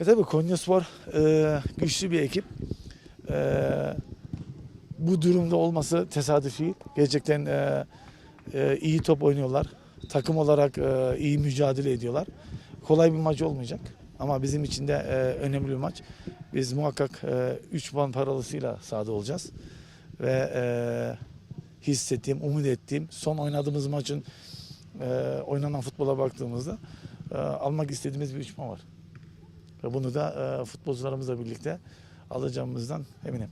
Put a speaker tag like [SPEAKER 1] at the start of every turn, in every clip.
[SPEAKER 1] E tabii Konya Spor e, güçlü bir ekip. E, bu durumda olması tesadüf değil. Gerçekten e, e, iyi top oynuyorlar. Takım olarak e, iyi mücadele ediyorlar. Kolay bir maç olmayacak. Ama bizim için de e, önemli bir maç. Biz muhakkak 3 puan paralısıyla sahada olacağız. Ve e, hissettiğim, umut ettiğim son oynadığımız maçın e, oynanan futbola baktığımızda e, almak istediğimiz bir 3 puan var. Ve bunu da e, futbolcularımızla birlikte alacağımızdan eminim.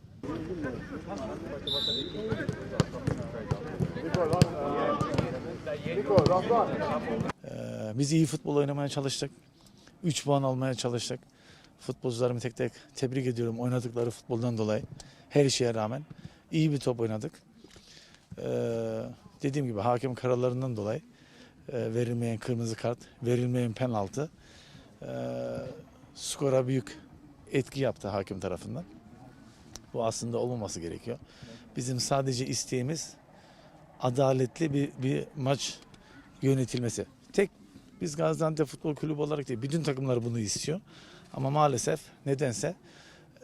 [SPEAKER 1] Ee, biz iyi futbol oynamaya çalıştık. 3 puan almaya çalıştık. Futbolcularımı tek tek tebrik ediyorum oynadıkları futboldan dolayı. Her şeye rağmen iyi bir top oynadık. Ee, dediğim gibi hakem kararlarından dolayı e, verilmeyen kırmızı kart, verilmeyen penaltı e, skora büyük etki yaptı hakem tarafından. Bu aslında olmaması gerekiyor. Bizim sadece isteğimiz adaletli bir, bir maç yönetilmesi. Biz Gaziantep Futbol Kulübü olarak değil, bütün takımlar bunu istiyor. Ama maalesef nedense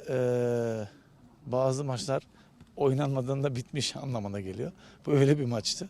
[SPEAKER 1] eee, bazı maçlar oynanmadan da bitmiş anlamına geliyor. Bu öyle bir maçtı.